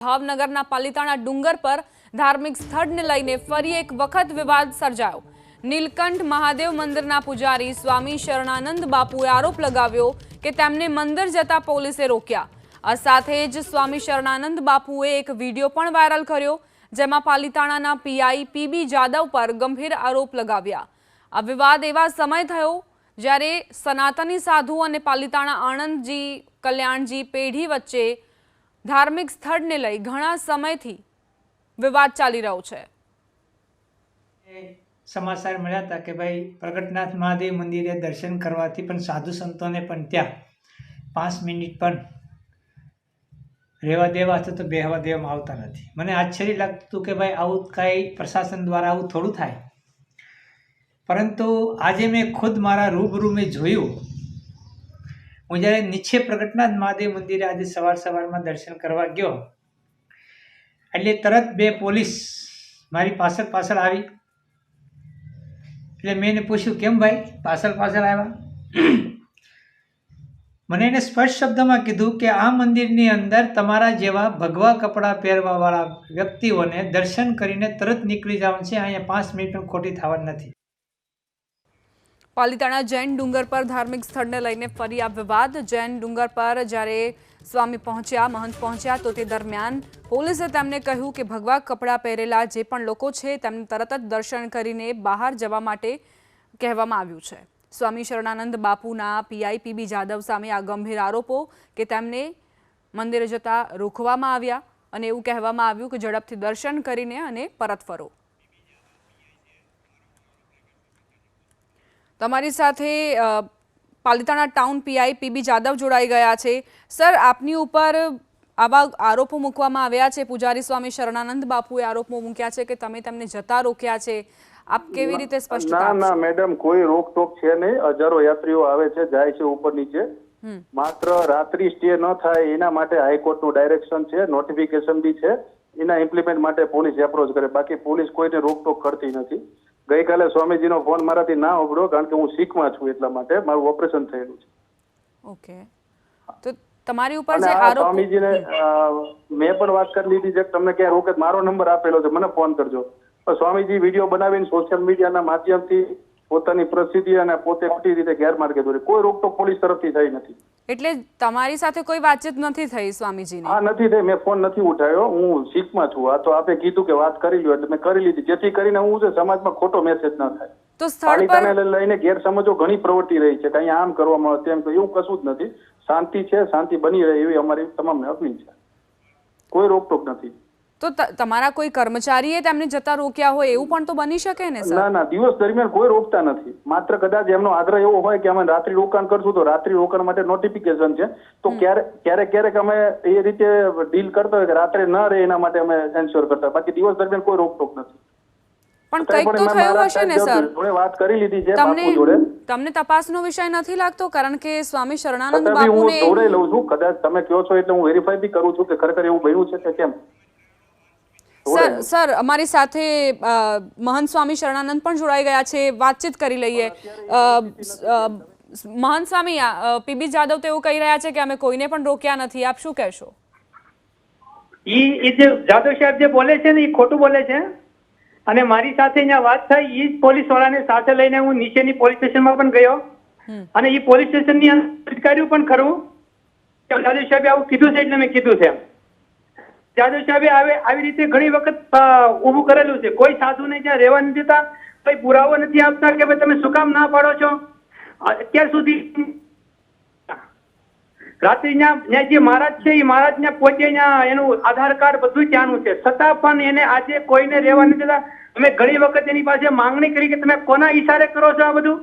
ભાવનગરના પાલિતાણા ડુંગર પર ધાર્મિક સ્થળને લઈને ફરી એક વખત વિવાદ સર્જાયો. નીલકંઠ મહાદેવ મંદિરના પૂજારી સ્વામી શરણાનંદ બાપુએ આરોપ લગાવ્યો કે તેમને મંદિર જતા પોલીસે રોક્યા. આ સાથે જ સ્વામી શરણાનંદ બાપુએ એક વીડિયો પણ વાયરલ કર્યો, જેમાં પાલિતાણાના પીઆઈ પીબી જાદવ પર ગંભીર આરોપ લગાવ્યા. આ વિવાદ એવા સમય થયો જ્યારે સનાતની સાધુ અને પાલિતાણા આણંદજી કલ્યાણજી પેઢી વચ્ચે ધાર્મિક સ્થળને લઈ ઘણા સમયથી વિવાદ ચાલી રહ્યો છે. સમાચાર મળ્યા હતા કે ભાઈ પ્રગટનાથ મહાદેવ મંદિરે દર્શન કરવાથી પણ સાધુ સંતોને પણ ત્યાં પાંચ મિનિટ પણ રહેવા દેવા અથવા તો બેહવા દેવામાં આવતા નથી. મને આશ્ચર્ય લાગતું હતું કે ભાઈ આવું કાંઈ પ્રશાસન દ્વારા આવું થોડું થાય. પરંતુ આજે મેં ખુદ મારા રૂબરૂ મેં જોયું હું જ્યારે નીચે પ્રગટનાથ મહાદેવ મંદિરે આજે સવાર સવારમાં દર્શન કરવા ગયો, એટલે તરત બે પોલીસ મારી પાછળ પાછળ આવી. એટલે મેં એને પૂછ્યું, કેમ ભાઈ? પાછળ પાછળ આવ્યા? મને એને સ્પષ્ટ શબ્દમાં કીધું કે આ મંદિરની અંદર તમારા જેવા ભગવા કપડાં પહેરવાવાળા વ્યક્તિઓને દર્શન કરીને તરત નીકળી જવાનું છે. અહીંયા પાંચ મિનિટ ખોટી થવાની નથી. પાલિતાણા જૈન ડુંગર પર ધાર્મિક સ્થળને લઈને ફરી આ વિવાદ. જૈન ડુંગર પર જ્યારે સ્વામી પહોંચ્યા, મહંત પહોંચ્યા, તો તે દરમિયાન પોલીસે તેમને કહ્યું કે ભગવા કપડાં પહેરેલા જે પણ લોકો છે તેમને તરત જ દર્શન કરીને બહાર જવા માટે કહેવામાં આવ્યું છે. સ્વામી શરણાનંદ બાપુના પીઆઈ પીબી જાદવ સામે આ ગંભીર આરોપો કે તેમને મંદિરે જતા રોકવામાં આવ્યા અને એવું કહેવામાં આવ્યું કે ઝડપથી દર્શન કરીને અને પરત ફરો. તમારી સાથે Palitana town PI PB Jadav જોડાઈ ગયા છે. સર આપની ઉપર આવા આરોપો મૂકવામાં આવ્યા છે. પૂજારી સ્વામી શરણાનંદ બાપુએ આરોપો મૂક્યા છે કે તમે તેમને જતા રોક્યા છે. આપ કેવી રીતે સ્પષ્ટ ના ના મેડમ કોઈ રોકટોક છે નહીં. હજારો યાત્રીઓ આવે છે જાય છે ઉપર નીચે. માત્ર રાત્રિ સ્ટે ન થાય એના માટે હાઈકોર્ટનું ડાયરેક્શન છે નોટિફિકેશન બી છે. એના ઇમ્પ્લિમેન્ટ માટે પોલીસ એપ્રોચ કરે. બાકી પોલીસ કોઈને રોકટોક કરતી નથી. ગઈકાલે સ્વામીજીનો ફોન મારાથી ના ઉભર્યો કારણ કે હું શીખમાં છું એટલા માટે મારું ઓપરેશન થયેલું છે. ઓકે. તો તમારી ઉપર જે આરોપ સ્વામીજીને મેં પણ વાત કરી લીધી છે. કે તમને ક્યાંય રોકે મારો નંબર આપેલો છે. મને ફોન કરજો. પણ સ્વામીજી વીડિયો બનાવીને સોશિયલ મીડિયાના માધ્યમથી પોતાની પ્રસિદ્ધિ અને પોતે ખોટી રીતે ગેરમાર્ગે દોરે. કોઈ રોકટોક પોલીસ તરફથી થઈ નથી. એટલે તમારી સાથે કોઈ વાતચીત નથી થઈ સ્વામીજી હા નથી થઈ. મેં ફોન નથી ઉઠાવ્યો. હું શીખમાં છું. આ તો આપે કીધું કે વાત કરી લ્યો. એટલે મેં કરી લીધી. જેથી કરીને હું સમાજમાં ખોટો મેસેજ ન થાય. તો સ્થળ પર લઈને ગેરસમજો ઘણી પ્રવૃત્તિ રહી છે. કઈ આમ કરવામાં આવે તેમ તો એવું કશું જ નથી. શાંતિ છે શાંતિ બની રહે એવી અમારી તમામને અપીલ છે. કોઈ રોકટોક નથી. તો તમારા કોઈ કર્મચારીએ તેમને જતા રોક્યા હોય એવું પણ તો બની શકે ને ના ના દિવસ દરમિયાન કોઈ રોકતા નથી. માત્ર કદાચ એમનો આગ્રહ એવો હોય કે અમે રાત્રિ રોકાણ કરશું તો રાત્રિ રોકાણ માટે નોટિફિકેશન છે. તો ક્યારેક ક્યારેક ક્યારેક અમે એ રીતે ડીલ કરતા હોય કે રાત્રે ન રહે એના માટે અમે એન્શ્યોર કરતા બાકી દિવસ દરમિયાન કોઈ રોકટોક નથી. પણ કંઈક તો થયું હશે ને સર? વાત કરી લીધી છે તમને તમને તપાસનો વિષય નથી લાગતો? કારણ કે સ્વામી શરણાનંદ છતાં હું જોડે લઉં છું. કદાચ તમે કહો છો એટલે હું વેરીફાઈ બી કરું છું કે ખરેખર એવું બન્યું છે કે કેમ? સર સર અમારી સાથે મહંત સ્વામી શરણાનંદ પણ જોડાઈ ગયા છે વાતચીત કરી લઈએ. મહંત સ્વામી પીબી જાદવ તો એવું કહી રહ્યા છે કે અમે કોઈને પણ રોક્યા નથી. આપ શું કહેશો? ઈ જે જાદવ સાહેબ જે બોલે છે ને એ ખોટું બોલે છે. અને મારી સાથે અહીંયા વાત થઈ ઈ જ પોલીસ વાળાને સાથે લઈને હું નીચેની પોલીસ સ્ટેશનમાં પણ ગયો. અને ઈ પોલીસ સ્ટેશનની અંદર પણ ખરું. જાદવ સાહેબે આવું કીધું છે એટલે મેં કીધું છે જાદવ સાહેબે આવે આવી રીતે ઘણી વખત ઊભું કરેલું છે. કોઈ સાધુને ત્યાં રહેવા નથી દેતા કોઈ પુરાવો નથી આપતા કે ભાઈ તમે શું કામ ના પાડો છો? અત્યાર સુધી રાત્રિ ત્યાં જે મહારાજ છે એ મહારાજ ને પોતે એનું આધાર કાર્ડ બધું ત્યાંનું છે. છતાં પણ એને આજે કોઈને રહેવા નથી દેતા. અમે ઘણી વખત એની પાસે માંગણી કરી કે તમે કોના ઈશારે કરો છો આ બધું?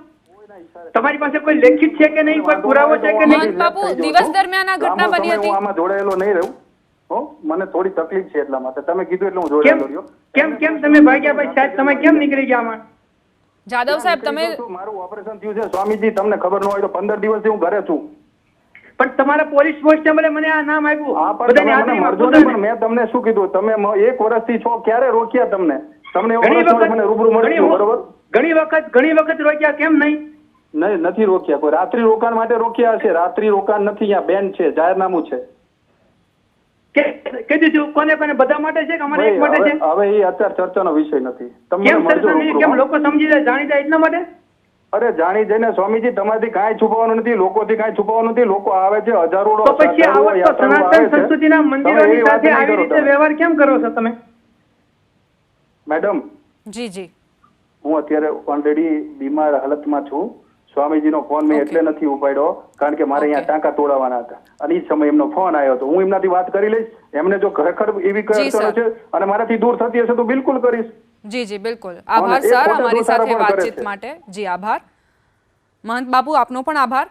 તમારી પાસે કોઈ લેખિત છે કે નહીં? કોઈ પુરાવો છે કે નહીં? બાપુ, દિવસ દરમિયાન આ ઘટના બની હતી? આમાં જોડાયેલો નહીં રહું. હો મને થોડી તકલીફ છે એટલા માટે. તમે કીધું એટલે હું કેમ જોડાયેલો રહ્યો. કેમ કેમ તમે ભાગ્યા ભાઈ સાહેબ તમે કેમ નીકળી ગયા આમાં? જાદવ સાહેબ તમે મારું ઓપરેશન થયું છે સ્વામીજી તમને ખબર ન હોય તો પંદર દિવસથી હું ઘરે છું. પણ તમારા પોલીસ કોન્સ્ટેબલે મને આ નામ આપ્યું. હા પણ તમે મને હાજરીમાં ને પણ મેં તમને શું કીધું? તમે એક વર્ષથી છો ક્યારે રોક્યા તમને? તમને મને રૂબરૂ મળ્યું બરોબર? ઘણી વખત ઘણી વખત રોક્યા કેમ નહીં? નહીં નથી રોક્યા કોઈ. રાત્રિ રોકાણ માટે રોક્યા હશે. રાત્રિ રોકાણ નથી અહીંયા બેન છે જાહેરનામું છે. કે- કીધું છું કોને કોને બધા માટે છે કે અમારે એક માટે છે? હવે હવે એ અત્યારે ચર્ચાનો વિષય નથી. તમને કેમ. લોકો સમજી જાય જાણી જાય એટલા માટે? અરે જાણી જઈને સ્વામીજી તમારાથી કાંઈ છુપાવવાનું નથી લોકોથી કાંઈ છુપાવવાનું નથી લોકો આવે છે હજારો તો પછી આવો તો સનાતન સંસ્કૃતિના મંદિરોની સાથે આવી રીતે વ્યવહાર કેમ કરો છો તમે? મેડમ જી જી. હું અત્યારે ઓલરેડી બીમાર હાલતમાં છું. સ્વામીજીનો ફોન મેં એટલે નથી ઉપાડ્યો કારણ કે મારે અહીંયા ટાંકા તોડાવવાના હતા. અને એ સમયે એમનો ફોન આવ્યો હતો. હું એમનાથી વાત કરી લઈશ. એમને જો ખરેખર એવી અડચણો છે અને મારાથી દૂર થતી હશે તો બિલકુલ કરીશ. જી જી બિલકુલ. આભાર સર. અમારી સાથે વાતચીત માટે. જી આભાર. મહંત બાપુ આપનો પણ આભાર.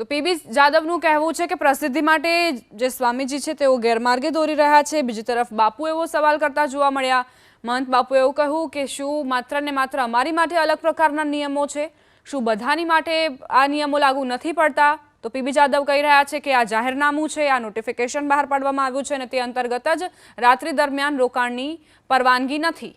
તો પીબી જાદવનું કહેવું છે કે પ્રસિદ્ધિ માટે જે સ્વામીજી છે તેઓ ગેરમાર્ગે દોરી રહ્યા છે. બીજી તરફ બાપુ એવો સવાલ કરતા જોવા મળ્યા. મહંત બાપુ એવું કહ્યું કે શું માત્ર ને માત્ર અમારી માટે અલગ પ્રકારના નિયમો છે? શું બધાની માટે આ નિયમો લાગુ નથી પડતા? તો પીબી જાદવ કહી રહ્યા છે કે આ જાહેરનામું છે, આ નોટિફિકેશન બહાર પાડવામાં આવ્યું છે અને તે અંતર્ગત જ રાત્રિ દરમિયાન રોકાણની પરવાનગી નથી.